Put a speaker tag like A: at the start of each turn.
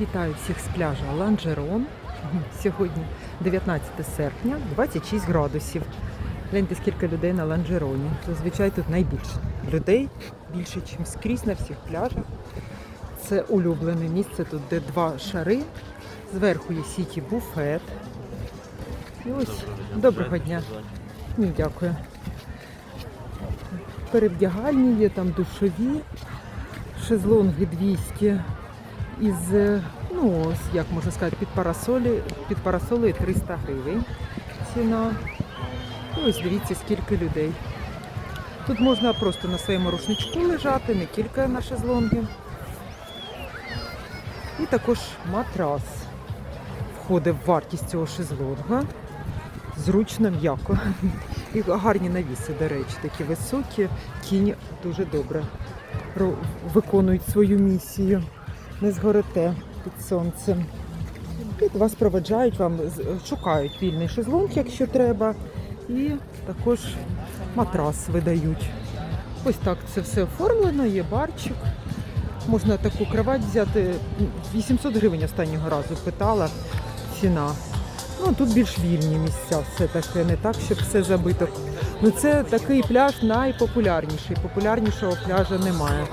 A: Вітаю всіх з пляжа Ланжерон. Сьогодні 19 серпня, 26 градусів. Гляньте, скільки людей на ланжероні. Зазвичай тут найбільше людей, більше, ніж скрізь на всіх пляжах. Це улюблене місце тут, де два шари. Зверху є сіті буфет. І ось доброго дня. Ні, дякую. Перевдягальні є, там душові, шезлонги 200 із, е, ну, як можна сказати, під парасолі, під парасолею 300 гривень ціна. Ось дивіться, скільки людей. Тут можна просто на своєму рушничку лежати, не тільки на шезлонги. І також матрас входить в вартість цього шезлонга. Зручно, м'яко. І гарні навіси, до речі, такі високі, кінь дуже добре виконують свою місію. Не згорите під сонцем. І вас проведжають, вам шукають вільний шезлонг, якщо треба. І також матрас видають. Ось так це все оформлено, є барчик. Можна таку кровать взяти. 800 гривень останнього разу питала ціна. Ну, тут більш вільні місця, все таке, не так, щоб все забито. Ну, це такий пляж найпопулярніший. Популярнішого пляжа немає.